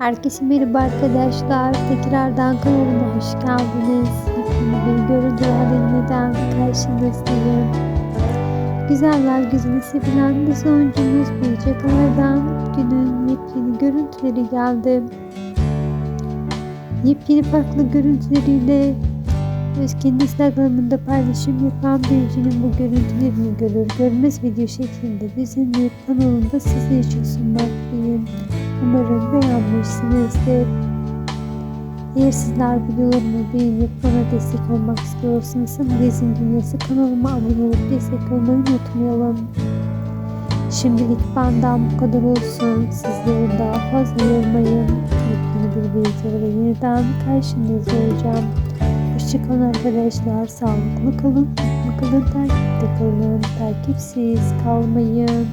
Herkese merhaba arkadaşlar. Tekrardan kanalıma hoş geldiniz. Yepyeni bir görüntülerle yeniden karşınızdayım. Güzeller güzeli sevilen dizi oyuncumuz Büyüce Kalar'dan günün yepyeni görüntüleri geldi. Yepyeni farklı görüntüleriyle öz kendi Instagram'ında paylaşım yapan Büyücü'nün bu görüntülerini görür görmez video şeklinde düzenleyip kanalında sizler için sunmaktayım. Umarım beğenmişsinizdir. Eğer sizler videolarımı beğenip bana destek olmak istiyorsanız Magazin Dünyası kanalıma abone olup destek olmayı unutmayalım. Şimdilik benden bu kadar olsun. Sizleri daha fazla yormayın. Yepyeni bir videoda yeniden karşınızda olacağım. Hoşçakalın arkadaşlar. Sağlıklı kalın. Mutlu kalın. Takipte kalın. Takipsiz kalmayın.